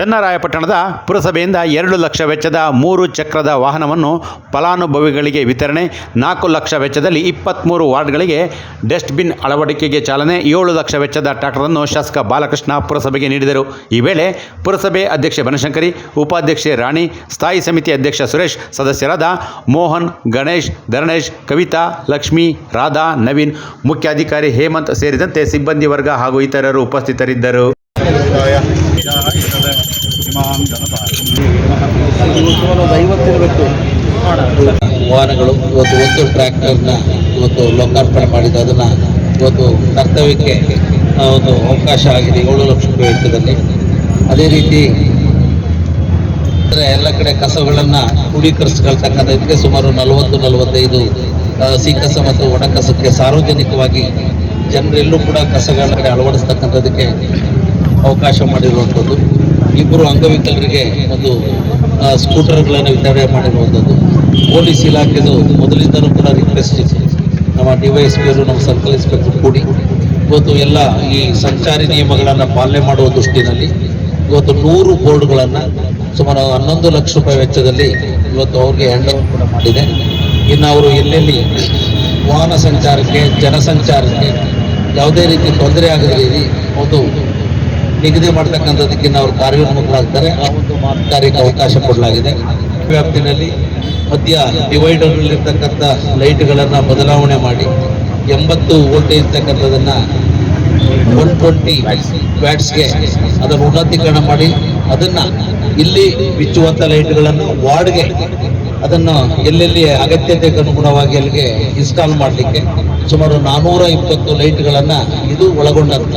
ಚನ್ನರಾಯಪಟ್ಟಣದ ಪುರಸಭೆಯಿಂದ ಎರಡು ಲಕ್ಷ ವೆಚ್ಚದ ಮೂರು ಚಕ್ರದ ವಾಹನವನ್ನು ಫಲಾನುಭವಿಗಳಿಗೆ ವಿತರಣೆ, ನಾಲ್ಕು ಲಕ್ಷ ವೆಚ್ಚದಲ್ಲಿ ಇಪ್ಪತ್ತ್ಮೂರು ವಾರ್ಡ್ಗಳಿಗೆ ಡಸ್ಟ್ಬಿನ್ ಅಳವಡಿಕೆಗೆ ಚಾಲನೆ, ಏಳು ಲಕ್ಷ ವೆಚ್ಚದ ಟ್ರಾಕ್ಟರನ್ನು ಶಾಸಕ ಬಾಲಕೃಷ್ಣ ಪುರಸಭೆಗೆ ನೀಡಿದರು. ಈ ವೇಳೆ ಪುರಸಭೆ ಅಧ್ಯಕ್ಷೆ ಬನಶಂಕರಿ, ಉಪಾಧ್ಯಕ್ಷೆ ರಾಣಿ, ಸ್ಥಾಯಿ ಸಮಿತಿ ಅಧ್ಯಕ್ಷ ಸುರೇಶ್, ಸದಸ್ಯರಾದ ಮೋಹನ್, ಗಣೇಶ್, ಧರಣೇಶ್, ಕವಿತಾ, ಲಕ್ಷ್ಮಿ, ರಾಧಾ, ನವೀನ್, ಮುಖ್ಯಾಧಿಕಾರಿ ಹೇಮಂತ್ ಸೇರಿದಂತೆ ಸಿಬ್ಬಂದಿ ವರ್ಗ ಹಾಗೂ ಇತರರು ಉಪಸ್ಥಿತರಿದ್ದರು. ವಾಹನಗಳು ಇವತ್ತು ಒಂದು ಟ್ರ್ಯಾಕ್ಟರ್ನ ಇವತ್ತು ಲೋಕಾರ್ಪಣೆ ಮಾಡಿದ್ದು, ಅದನ್ನು ಇವತ್ತು ಕರ್ತವ್ಯಕ್ಕೆ ಒಂದು ಅವಕಾಶ ಆಗಿದೆ. ಏಳು ಲಕ್ಷ ರೂಪಾಯಿ ವೆಚ್ಚದಲ್ಲಿ. ಅದೇ ರೀತಿ ಎಲ್ಲ ಕಡೆ ಕಸಗಳನ್ನು ಕ್ರೋಢೀಕರಿಸ್ಕೊಳ್ತಕ್ಕಂಥದ್ದಕ್ಕೆ ಸುಮಾರು ನಲವತ್ತು, ನಲವತ್ತೈದು ಸಿ ಕಸ ಮತ್ತು ಒಣ ಕಸಕ್ಕೆ ಸಾರ್ವಜನಿಕವಾಗಿ ಜನರೆಲ್ಲೂ ಕೂಡ ಕಸಗಳ ಕಡೆ ಅಳವಡಿಸ್ತಕ್ಕಂಥದ್ದಕ್ಕೆ ಅವಕಾಶ ಮಾಡಿರುವಂಥದ್ದು. ಇಬ್ಬರು ಅಂಗವಿಕಲರಿಗೆ ಒಂದು ಸ್ಕೂಟರ್ಗಳನ್ನು ವಿತರಣೆ ಮಾಡಿರುವಂಥದ್ದು. ಪೊಲೀಸ್ ಇಲಾಖೆದು ಮೊದಲಿಂದಲೂ ಕೂಡ ರಿಕ್ವೆಸ್ಟ್ ಇತ್ತು. ನಮ್ಮ ಡಿ ವೈ ನಮ್ಮ ಸರ್ಕಲ್ ಇನ್ಸ್ಪೆಕ್ಟರ್ ಕೂಡಿ. ಇವತ್ತು ಎಲ್ಲ ಈ ಸಂಚಾರಿ ನಿಯಮಗಳನ್ನು ಪಾಲನೆ ಮಾಡುವ ದೃಷ್ಟಿನಲ್ಲಿ ಇವತ್ತು ನೂರು ಬೋರ್ಡ್ಗಳನ್ನು ಸುಮಾರು ಹನ್ನೊಂದು ಲಕ್ಷ ರೂಪಾಯಿ ವೆಚ್ಚದಲ್ಲಿ ಇವತ್ತು ಅವ್ರಿಗೆ ಹ್ಯಾಂಡ್ ಓವರ್ ಕೂಡ ಮಾಡಿದೆ. ಇನ್ನು ಅವರು ಎಲ್ಲೆಲ್ಲಿ ವಾಹನ ಸಂಚಾರಕ್ಕೆ ಜನಸಂಚಾರಕ್ಕೆ ಯಾವುದೇ ರೀತಿ ತೊಂದರೆ ಆಗದ ಒಂದು ನಿಗದಿ ಮಾಡ್ತಕ್ಕಂಥದಕ್ಕಿಂತ ಅವರು ಕಾರ್ಯೋನ್ಮುಖರಾಗ್ತಾರೆ. ಮಾತುಗಾರಿಕೆ ಅವಕಾಶ ಕೊಡಲಾಗಿದೆ. ವ್ಯಾಪ್ತಿನಲ್ಲಿ ಮಧ್ಯ ಡಿವೈಡರ್ನಲ್ಲಿರ್ತಕ್ಕಂಥ ಲೈಟ್ಗಳನ್ನು ಬದಲಾವಣೆ ಮಾಡಿ ಎಂಬತ್ತು ವೋಲ್ಟೇಜ್ ಇರ್ತಕ್ಕಂಥದನ್ನು ಒನ್ ಟ್ವೆಂಟಿ ವ್ಯಾಟ್ಸ್ಗೆ ಅದನ್ನು ಉನ್ನತೀಕರಣ ಮಾಡಿ ಅದನ್ನು ಇಲ್ಲಿ ಬಿಚ್ಚುವಂಥ ಲೈಟ್ಗಳನ್ನು ವಾರ್ಡ್ಗೆ ಅದನ್ನು ಎಲ್ಲೆಲ್ಲಿ ಅಗತ್ಯತೆಗೆ ಅನುಗುಣವಾಗಿ ಅಲ್ಲಿಗೆ ಇನ್ಸ್ಟಾಲ್ ಮಾಡಲಿಕ್ಕೆ ಸುಮಾರು ನಾನ್ನೂರ ಇಪ್ಪತ್ತು ಲೈಟ್ಗಳನ್ನು ಇದು ಒಳಗೊಂಡಂತ